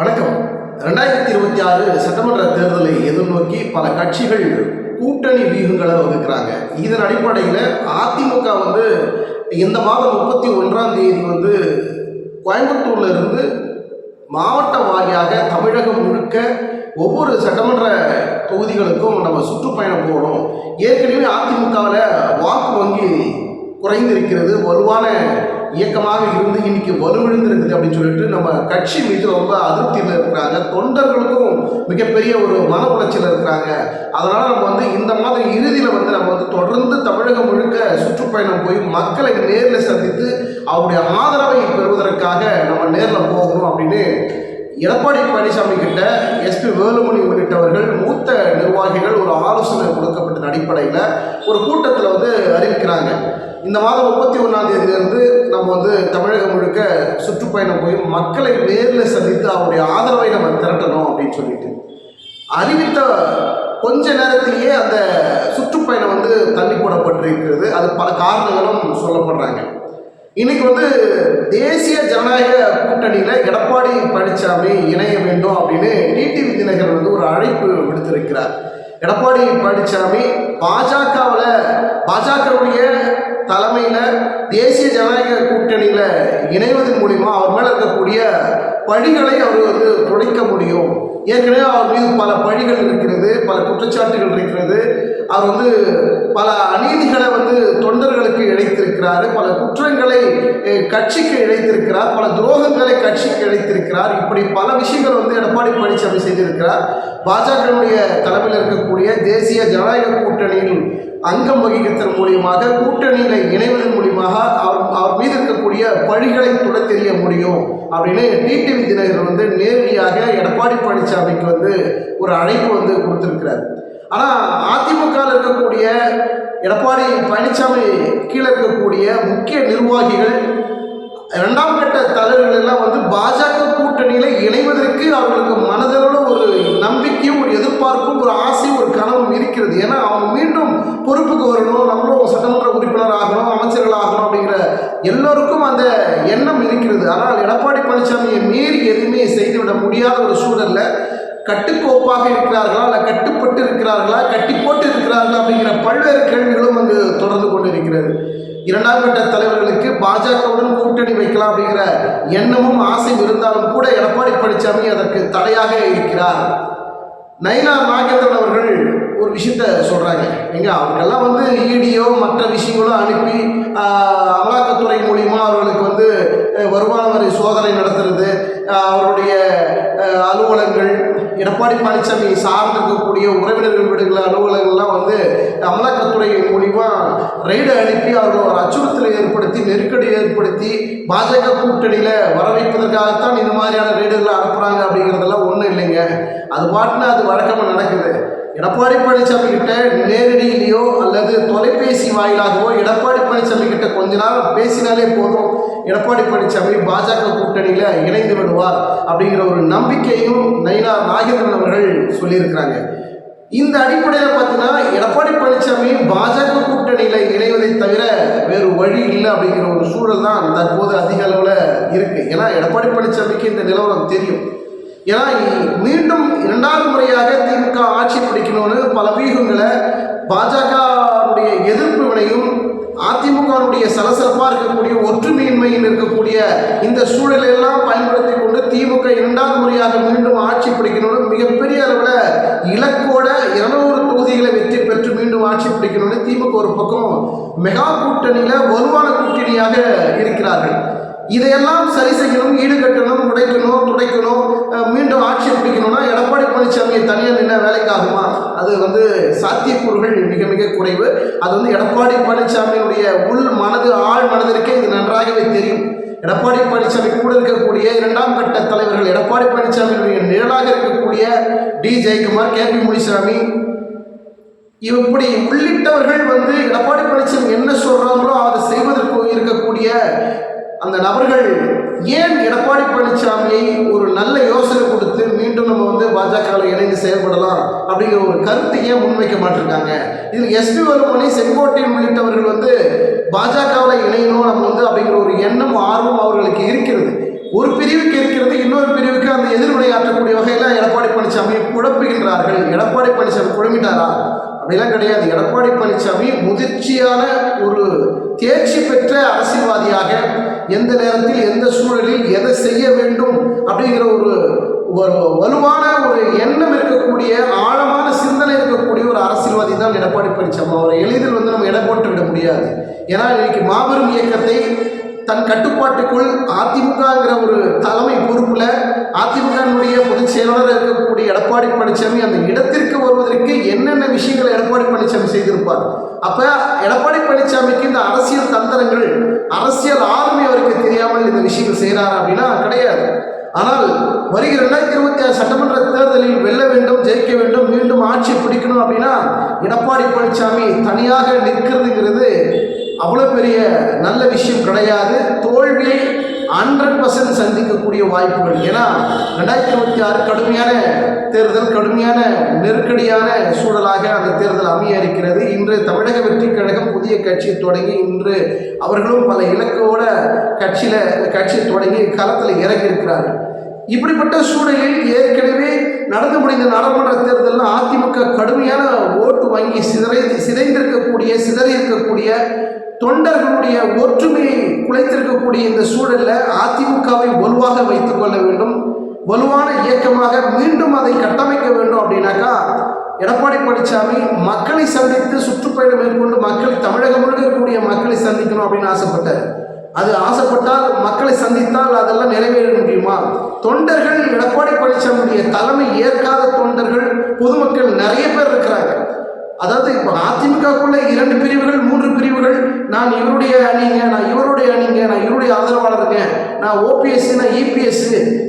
வணக்கம். ரெண்டாயிரத்தி இருபத்தி ஆறு சட்டமன்ற தேர்தலை எதிர்நோக்கி பல கட்சிகள் கூட்டணி வியூகங்களை வகுக்கிறாங்க. இதன் அடிப்படையில் அதிமுக வந்து இந்த மாதம் முப்பத்தி ஒன்றாம் தேதி வந்து கோயம்புத்தூர்ல இருந்து மாவட்ட வாரியாக தமிழகம் முழுக்க ஒவ்வொரு சட்டமன்ற தொகுதிகளுக்கும் நம்ம சுற்றுப்பயணம் போகிறோம் ஏற்கனவே அதிமுகவில் வாக்கு வங்கி குறைந்திருக்கிறது வலுவான இயக்கமாக இருந்து இன்னைக்கு வலுவிழுந்திருக்குது அப்படின்னு சொல்லிட்டு நம்ம கட்சி மீது ரொம்ப அதிருப்தியில் இருக்கிறாங்க. தொண்டர்களுக்கும் மிகப்பெரிய ஒரு மன உளைச்சல் இருக்கிறாங்க. அதனால நம்ம வந்து இந்த மாதம் இறுதியில் வந்து நம்ம வந்து தொடர்ந்து தமிழகம் முழுக்க சுற்றுப்பயணம் போய் மக்களை நேரில் சந்தித்து அவருடைய ஆதரவை பெறுவதற்காக நம்ம நேரில் போகணும் அப்படின்னு எடப்பாடி பழனிசாமி கிட்ட எஸ்பி வேலுமணி உள்ளிட்டவர்கள் மூத்த நிர்வாகிகள் ஒரு ஆலோசனை கொடுக்கப்பட்ட அடிப்படையில் ஒரு கூட்டத்தில் வந்து அறிவிக்கிறாங்க. இந்த மாதம் முப்பத்தி ஒன்றாம் தேதியிலிருந்து நம்ம வந்து தமிழகம் முழுக்க சுற்றுப்பயணம் போய் மக்களை நேரில் சந்தித்து அவருடைய ஆதரவை நம்ம திரட்டணும் அப்படின்னு சொல்லிட்டு. அறிவித்த கொஞ்ச நேரத்திலேயே அந்த சுற்றுப்பயணம் வந்து தள்ளி போடப்பட்டிருக்கிறது. அது பல காரணங்களும் சொல்லப்படுறாங்க. இன்னைக்கு வந்து தேசிய ஜனநாயக கூட்டணியில் எடப்பாடி பழனிசாமி இணைய வேண்டும் அப்படின்னு டிடிவி தினகர் வந்து ஒரு அழைப்பு விடுத்திருக்கிறார். எடப்பாடி பழனிசாமி பாஜகவில் பாஜகவுடைய தலைமையில் தேசிய ஜனநாயக கூட்டணியில் இணைவதன் மூலிமா அவர் மேலே இருக்கக்கூடிய பழிகளை அவர் வந்து துடைக்க முடியும். ஏற்கனவே அவர் மீது பல பழிகள் இருக்கிறது பல குற்றச்சாட்டுகள் இருக்கிறது. அவர் வந்து பல அநீதிகளை வந்து தொண்டர்களுக்கு இழைத்திருக்கிறார் பல குற்றங்களை கட்சிக்கு இழைத்திருக்கிறார் பல துரோகங்களை கட்சிக்கு இழைத்திருக்கிறார். இப்படி பல விஷயங்கள் வந்து எடப்பாடி பழனிசாமி செய்திருக்கிறார். பாஜகவுடைய தலைமையில் இருக்கக்கூடிய தேசிய ஜனநாயக கூட்டணியில் அங்கம் வகிக்கிறதன் மூலியமாக கூட்டணியில் இணைவதன் மூலியமாக அவர் அவர் மீது இருக்கக்கூடிய பழிகளை துட தெரிய முடியும் அப்படின்னு டிடிவி தினகரன் வந்து நேரடியாக எடப்பாடி பழனிசாமிக்கு வந்து ஒரு அழைப்பு வந்து கொடுத்துருக்கிறார். ஆனால் அதிமுகவில் இருக்கக்கூடிய எடப்பாடி பழனிசாமி கீழே இருக்கக்கூடிய முக்கிய நிர்வாகிகள் இரண்டாம் கட்ட தலைவர்கள் எல்லாம் வந்து பாஜக கூட்டணியில் இணைவதற்கு அவர்களுக்கு மனதளவில் ஒரு நம்பிக்கையும் ஒரு எதிர்பார்ப்பும் ஒரு ஆசையும் ஒரு கனவும் இருக்கிறது. ஏன்னா அவங்க மீண்டும் பொறுப்புக்கு வரணும் நம்மளும் சட்டமன்ற உறுப்பினர் ஆகணும் அமைச்சர்கள் ஆகணும் அப்படிங்கிற எல்லோருக்கும் அந்த எண்ணம் இருக்கிறது. ஆனால் எடப்பாடி பழனிசாமியை மீறி எதுவுமே செய்துவிட முடியாத ஒரு சூழல்ல கட்டுக்கோப்பாக இருக்கிறார்களா? அல்ல கட்டுப்பட்டு இருக்கிறார்களா கட்டி போட்டு இருக்கிறார்களா அப்படிங்கிற பல்வேறு கேள்விகளும் அங்கு தொடர்ந்து கொண்டு இருக்கிறது இரண்டாம் கட்ட தலைவர்களுக்கு பாஜகவுடன் கூட்டணி வைக்கலாம் அப்படிங்கிற எண்ணமும் ஆசையும் இருந்தாலும் கூட எடப்பாடி பழனிசாமி அதற்கு தடையாக இருக்கிறார். நயனா நாகேந்திரன் அவர்கள் ஒரு விஷயத்த சொல்கிறாங்க எங்க அவர்களெல்லாம் வந்து ஈடியோ மற்ற விஷயங்களோ அனுப்பி அமலாக்கத்துறை மூலியமா அவர்களுக்கு வந்து வருமான வரி சோதனை நடத்துறது அவருடைய அலுவலங்கள் அலுவலகங்கள் எடப்பாடி பழனிசாமி சார்ந்திருக்கக்கூடிய உறவினர்கள் வீடுகள் அலுவலகங்கள்லாம் வந்து அமலாக்கத்துறை மூலிமா ரைடு அனுப்பி அவர்கள் ஒரு அச்சுறுத்தலை ஏற்படுத்தி நெருக்கடி ஏற்படுத்தி பாஜக கூட்டணியில் வர வைப்பதற்காகத்தான் இந்த மாதிரியான ரைடுகளை அனுப்புகிறாங்க அப்படிங்கிறதெல்லாம் ஒன்றும் இல்லைங்க. அது பாட்டுன்னு அது வழக்கமாக நடக்குது. எடப்பாடி பழனிசாமி கிட்ட நேரடியிலேயோ அல்லது தொலைபேசி வாயிலாகவோ எடப்பாடி பழனிசாமி கிட்ட கொஞ்ச நேரம் பேசினாலே போதும். எடப்பாடி பழனிசாமி பாஜக கூட்டணியில் இணைந்து விடுவார் அப்படிங்கிற ஒரு நம்பிக்கையும் நயினா நாகேந்திரன் அவர்கள் சொல்லியிருக்கிறாங்க. இந்த அடிப்படையில் பார்த்தீங்கன்னா எடப்பாடி பழனிசாமி பாஜக கூட்டணியில் இணைவதை தவிர வேறு வழி இல்லை அப்படிங்கிற ஒரு சூழல் தான் தற்போது அதிக அளவில் இருக்குது ஏன்னா எடப்பாடி பழனிசாமிக்கு இந்த நிலவரம் தெரியும். ஏன்னா மீண்டும் இரண்டாவது முறையாக திமுக ஆட்சி பிடிக்கணும்னு பல வியூகங்களை பாஜகவுடைய எதிர்ப்பு வினையும் அதிமுகவுடைய சலசலப்பாக இருக்கக்கூடிய ஒற்றுமையின்மையில் இருக்கக்கூடிய இந்த சூழலெல்லாம் பயன்படுத்தி கொண்டு திமுக இரண்டாவது முறையாக மீண்டும் ஆட்சி பிடிக்கணும்னு மிகப்பெரிய அளவில் இலக்கோட இருநூறு தொகுதிகளை வெற்றி பெற்று மீண்டும் ஆட்சி பிடிக்கணும்னு திமுக ஒரு பக்கம் மெகா கூட்டணியில் வலுவான கூட்டணியாக இருக்கிறார்கள். இதையெல்லாம் சரி செய்யணும் ஈடுகட்டணும் உடைக்கணும் துடைக்கணும் மீண்டும் ஆட்சி பிடிக்கணும்னா எடப்பாடி பழனிசாமியை தனியாக நின்ன வேலைக்காகுமா? அது வந்து சாத்தியக்கூறுகள் மிக மிக குறைவு. அது வந்து எடப்பாடி பழனிசாமியினுடைய உள் மனது ஆழ் மனதிற்கே இது நன்றாகவே தெரியும். எடப்பாடி பழனிசாமி கூட இருக்கக்கூடிய இரண்டாம் கட்ட தலைவர்கள் எடப்பாடி பழனிசாமியினுடைய நிழலாக இருக்கக்கூடிய D. Jayakumar K. P. Munisamy இப்படி உள்ளிட்டவர்கள் வந்து எடப்பாடி பழனிசாமி என்ன சொல்றாங்களோ அதை செய்வதற்கு இருக்கக்கூடிய அந்த நபர்கள் ஏன் எடப்பாடி பழனிசாமியை ஒரு நல்ல யோசனை கொடுத்து மீண்டும் நம்ம வந்து பாஜகவில் இணைந்து செயல்படலாம் அப்படிங்கிற ஒரு கருத்தை ஏன் முன்வைக்க மாட்டிருக்காங்க? இதில் எஸ்பி வருமானி செங்கோட்டையன் உள்ளிட்டவர்கள் வந்து பாஜகவில் இணையணும் நம்ம வந்து அப்படிங்கிற ஒரு எண்ணம் ஆர்வம் அவர்களுக்கு இருக்கிறது. ஒரு பிரிவுக்கு இருக்கிறது இன்னொரு பிரிவுக்கு அந்த எதிர்வினையாற்றக்கூடிய வகையில் எடப்பாடி பழனிசாமியை குழப்புகின்றார்கள். எடப்பாடி பழனிசாமி குழம்பிட்டாரா? அப்படிலாம் கிடையாது. எடப்பாடி பழனிசாமி முதிர்ச்சியான ஒரு தேர்ச்சி எந்த நேரத்தில் எந்த சூழலில் எதை செய்ய வேண்டும் அப்படிங்கிற ஒரு ஒரு வலுவான ஒரு எண்ணம் இருக்கக்கூடிய ஆழமான சிந்தனை இருக்கக்கூடிய ஒரு அரசியல்வாதி தான் எடப்பாடி பழனிசாமி. அவரை எளிதில் வந்து நம்ம இடம் போட்டு விட முடியாது. ஏன்னா இன்னைக்கு மாபெரும் இயக்கத்தை தன் கட்டுப்பாட்டுக்குள் அதிமுகங்கிற ஒரு தலைமை பொறுப்பில் அதிமுகனுடைய பொதுச் செயலாளர் இருக்கக்கூடிய எடப்பாடி பழனிசாமி அந்த இடத்திற்கு வருவதற்கு என்னென்ன விஷயங்களை எடப்பாடி பழனிசாமி செய்திருப்பார்? அப்ப எடப்பாடி பழனிசாமிக்கு இந்த அரசியல் தந்திரங்கள் அரசியல் ஆளுமை அவருக்கு தெரியாமல் இந்த விஷயங்கள் செய்கிறார் அப்படின்னா கிடையாது. ஆனால் வருகிற ரெண்டாயிரத்தி இருபத்தி ஆறு சட்டமன்ற தேர்தலில் வெல்ல வேண்டும் ஜெயிக்க வேண்டும் மீண்டும் ஆட்சி பிடிக்கணும் அப்படின்னா எடப்பாடி பழனிசாமி தனியாக நிற்கிறதுங்கிறது அவ்வளோ பெரிய நல்ல விஷயம் கிடையாது. தோல்வியை ஹண்ட்ரட் பர்சன்ட் சந்திக்கக்கூடிய வாய்ப்புகள். ஏன்னா ரெண்டாயிரத்தி இருபத்தி ஆறு கடுமையான தேர்தல் கடுமையான நெருக்கடியான சூழலாக அந்த தேர்தல் அமைய இருக்கிறது இன்று தமிழக வெற்றி கழகம் புதிய கட்சி தொடங்கி இன்று அவர்களும் பல இலக்கோட கட்சியில் கட்சி தொடங்கி களத்தில் இறங்கி இருக்கிறார்கள் இப்படிப்பட்ட சூழலில் ஏற்கனவே நடந்து முடிந்த நாடாளுமன்ற தேர்தலில் அதிமுக கடுமையான ஓட்டு வங்கி சிதறை சிதைந்திருக்கக்கூடிய சிதறி இருக்கக்கூடிய தொண்டர்களுடைய ஒற்றுமையை குலைத்திருக்கக்கூடிய இந்த சூழலில் அதிமுகவை வலுவாக வைத்துக் கொள்ள வேண்டும். வலுவான இயக்கமாக மீண்டும் அதை கட்டமைக்க வேண்டும் அப்படின்னாக்கா எடப்பாடி பழனிசாமி மக்களை சந்தித்து சுற்றுப்பயணம் மேற்கொண்டு மக்களை தமிழகம் முழுக்க இருக்கக்கூடிய மக்களை சந்திக்கணும் அப்படின்னு ஆசைப்பட்டார். அது ஆசைப்பட்டால் மக்களை சந்தித்தால் அதெல்லாம் நிறைவேற முடியுமா? தொண்டர்கள் எடப்பாடி பழனிசாமியுடைய தலைமை ஏற்காத தொண்டர்கள் பொதுமக்கள் நிறைய பேர் இருக்கிறாங்க. அதாவது இப்போ அதிமுகக்குள்ள இரண்டு பிரிவுகள் மூன்று பிரிவுகள். நான் இவருடைய அணிங்க நான் இவருடைய அணிங்க நான் இவருடைய ஆதரவாளருங்க. நான் ஓபிஎஸ் நான் இபிஎஸ்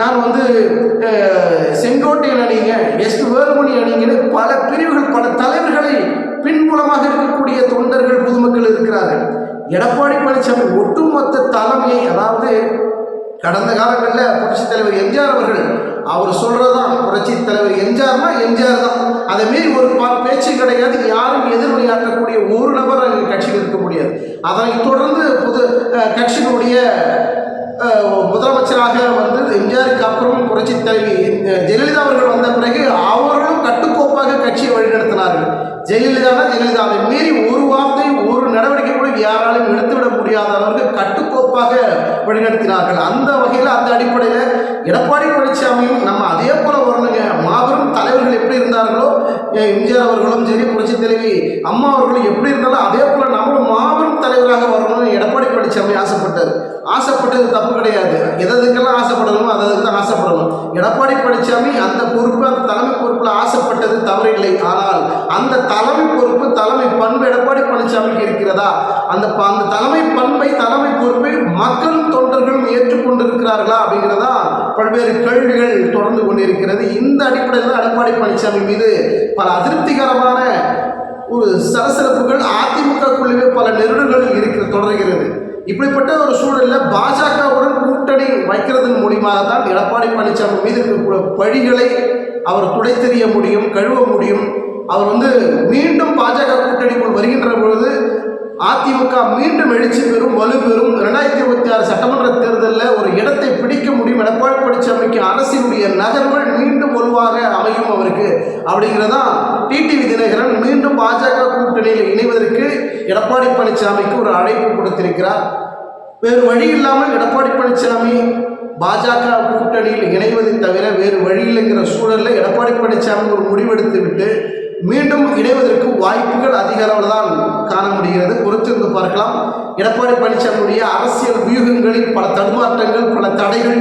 நான் வந்து செங்கோட்டையன் அணிங்க எஸ் வேலுமணி அணிங்கன்னு பல பிரிவுகள் பல தலைவர்களை பின்புலமாக இருக்கக்கூடிய தொண்டர்கள் பொதுமக்கள் இருக்கிறார்கள். எடப்பாடி பழனிசாமி ஒட்டுமொத்த தலைமை அதாவது கடந்த காலங்களில் புரட்சித் தலைவர் எம்ஜிஆர் அவர்கள் அவர் சொல்றதுதான் புரட்சி தலைவர் எம்ஜிஆர்னா எம்ஜிஆர் தான். அதை மாரி ஒரு பேச்சு கிடையாது. யாரும் எதிர்வினையாற்றக்கூடிய ஒரு நபர் அங்கே கட்சியில் இருக்க முடியாது. அதனை தொடர்ந்து புது கட்சியினுடைய முதலமைச்சராக வந்து எம்ஜிஆருக்கு அப்புறம் புரட்சி தலைவி ஜெயலலிதா அவர்கள் வந்த பிறகு அவர்களும் கட்டுக்கோப்பாக கட்சியை வழிநடத்தினார்கள். ஜெயலலிதானா? ஜெயலலிதா. அதை மீறி ஒரு வார்த்தை ஒரு நடவடிக்கை கூட யாராலும் எடுத்துவிட முடியாத அளவுக்கு கட்டுக்கோப்பாக வழிநடத்தினார்கள். அந்த வகையில் அந்த அடிப்படையில் எடப்பாடி பழனிசாமியும் நம்ம அதே போல வரணுங்க. மாபெரும் தலைவர்கள் எப்படி இருந்தார்களோ எம்ஜிஆர் அவர்களும் சரி புரட்சி தலைவி அம்மா அவர்களும் எப்படி இருந்தாலும் அதே போல நம்மளும் மாபெரும் தலைவராக வரணும்னு எடப்பாடி பழனிசாமி ஆசைப்பட்டார் ஆசைப்பட்டது தப்பு கிடையாது. எதுக்கெல்லாம் ஆசைப்படணுமோ அதற்கு தான் ஆசைப்படணும். எடப்பாடி பழனிசாமி அந்த பொறுப்பு அந்த தலைமை பொறுப்பில் ஆசைப்பட்டது தவறில்லை. ஆனால் அந்த தலைமை பொறுப்பு தலைமை பண்பு எடப்பாடி பழனிசாமிக்கு இருக்கிறதா? அந்த ப- அந்த தலைமை பண்பை தலைமை பொறுப்பை மக்களும் தொண்டர்களும் ஏற்றுக்கொண்டிருக்கிறார்களா அப்படிங்கிறதா பல்வேறு கேள்விகள் தொடர்ந்து கொண்டிருக்கிறது. இந்த அடிப்படையில் தான் எடப்பாடி பழனிசாமி மீது பல அதிருப்திகரமான ஒரு சலசலப்புகள் அதிமுக குழுவே பல நெருடல்கள் இருக்கிற தொடர்கிறது. இப்படிப்பட்ட ஒரு சூழலில் பாஜகவுடன் கூட்டணி வைக்கிறதன் மூலியமாக தான் எடப்பாடி பழனிசாமி மீது இருக்கக்கூடிய பழிகளை அவர் துடைத்தெறிய முடியும் கழுவ முடியும். அவர் வந்து மீண்டும் பாஜக கூட்டணிக்குள் வருகின்ற பொழுது அதிமுக மீண்டும் எழுச்சி பெறும் வலு பெறும். ரெண்டாயிரத்தி இருபத்தி ஆறு சட்டமன்ற தேர்தலில் ஒரு இடத்தை பிடிக்க முடியும். எடப்பாடி பழனிசாமிக்கு அரசினுடைய நகர்வுகள் மீண்டும் வலுவாக அமையும் அவருக்கு. அப்படிங்கிறதான் டிடிவி தினகரன் மீண்டும் பாஜக கூட்டணியில் இணைவதற்கு எடப்பாடி பழனிசாமிக்கு ஒரு அழைப்பு கொடுத்திருக்கிறார். வேறு வழி இல்லாமல் எடப்பாடி பழனிசாமி பாஜக கூட்டணியில் இணைவதை தவிர வேறு வழி இல்லைங்கிற சூழலில் எடப்பாடி பழனிசாமி ஒரு முடிவெடுத்து விட்டு மீண்டும் இணைவதற்கு வாய்ப்புகள் அதிக அளவில் தான் காண முடிகிறது. பொறுத்திருந்து பார்க்கலாம். எடப்பாடி பழனிசாமியுடைய அரசியல் வியூகங்களில் பல தடுமாற்றங்கள் பல தடைகள்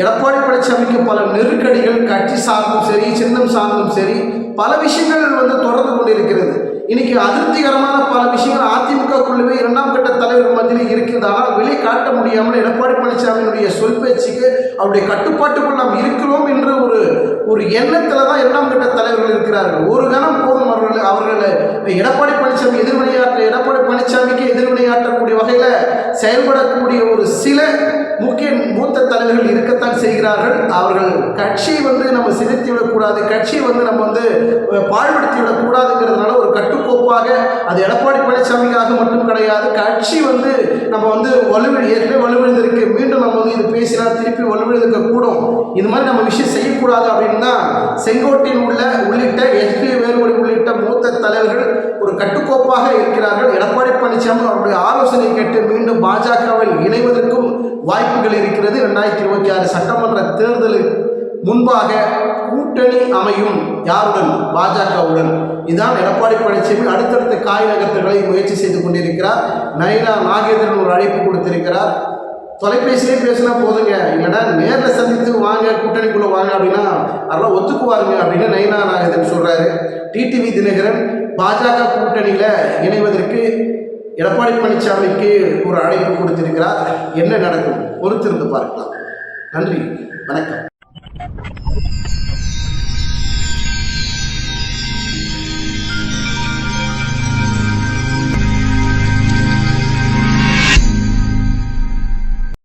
எடப்பாடி பழனிசாமிக்கு பல நெருக்கடிகள் கட்சி சார்ந்தும் சரி சின்னம் சார்ந்தும் சரி பல விஷயங்கள் வந்து தொடர்ந்து கொண்டிருக்கிறது. இன்னைக்கு அதிருப்திகரமான பல விஷயங்கள் அதிமுகக்குள்ளவே இரண்டாம் கட்ட தலைவர் மத்தியில் இருக்குது. ஆனால் வெளியே காட்ட முடியாமல் எடப்பாடி பழனிசாமியினுடைய சொல் பேச்சுக்கு அவருடைய கட்டுப்பாட்டுக்குள் நாம் இருக்கிறோம் என்ற ஒரு ஒரு எண்ணத்தில் தான் இரண்டாம் கட்ட தலைவர்கள் இருக்கிறார்கள். ஒரு கணம் போதும் அவர்கள் எடப்பாடி பழனிசாமி எதிர்வினையாற்ற எடப்பாடி பழனிசாமிக்கு எதிர்வினையாற்றக்கூடிய வகையில் செயல்படக்கூடிய ஒரு சில முக்கிய மூத்த தலைவர்கள் இருக்கத்தான் செய்கிறார்கள். அவர்கள் கட்சியை வந்து நம்ம சிதைத்து விடக்கூடாது கட்சியை வந்து நம்ம வந்து பாழ்படுத்தி விடக்கூடாதுங்கிறதுனால ஒரு கட்டுக்கோப்பாக அது எடப்பாடி பழனிசாமிக்காக மட்டும் கிடையாது. கட்சி வந்து நம்ம வந்து வலுவி ஏற்கனவே வலுவிழந்திருக்கு. மீண்டும் நம்ம வந்து இது பேசினா திருப்பி வலுவிழந்திருக்க கூடும். இது மாதிரி நம்ம விஷயம் செய்யக்கூடாது அப்படின்னா செங்கோட்டில் உள்ள உள்ளிட்ட எஸ்பி வேலுமணி உள்ளிட்ட மூத்த தலைவர்கள் ஒரு கட்டுக்கோப்பாக இருக்கிறார்கள். எடப்பாடி பழனிசாமி அவருடைய ஆலோசனை கேட்டு மீண்டும் பாஜகவில் இணைவதற்கும் வாய்ப்புகள் இருக்கிறது. ரெண்டாயிரத்தி இருபத்தி ஆறு சட்டமன்ற தேர்தலுக்கு முன்பாக கூட்டணி அமையும் யாருடன்? பாஜகவுடன். இதுதான் எடப்பாடி பழனிசாமி அடுத்தடுத்த காய் நகர்த்துகளை முயற்சி செய்து கொண்டிருக்கிறார். நயனா நாகேந்திரன் ஒரு அழைப்பு கொடுத்திருக்கிறார். தொலைபேசியிலே பேசினா போதுங்க. இல்லைன்னா நேரில் சந்தித்து வாங்க கூட்டணிக்குள்ளே வாங்க அப்படின்னா அதெல்லாம் ஒத்துக்குவாருங்க அப்படின்னு நயனா நாகேந்திரன் சொல்கிறாரு டிடிவி தினகரன் பாஜக கூட்டணியில் இணைவதற்கு எடப்பாடி பழனிசாமிக்கு ஒரு அழைப்பு கொடுத்திருக்கிறார். என்ன நடக்கும்? பொறுத்திருந்து பார்க்கலாம். நன்றி. வணக்கம்.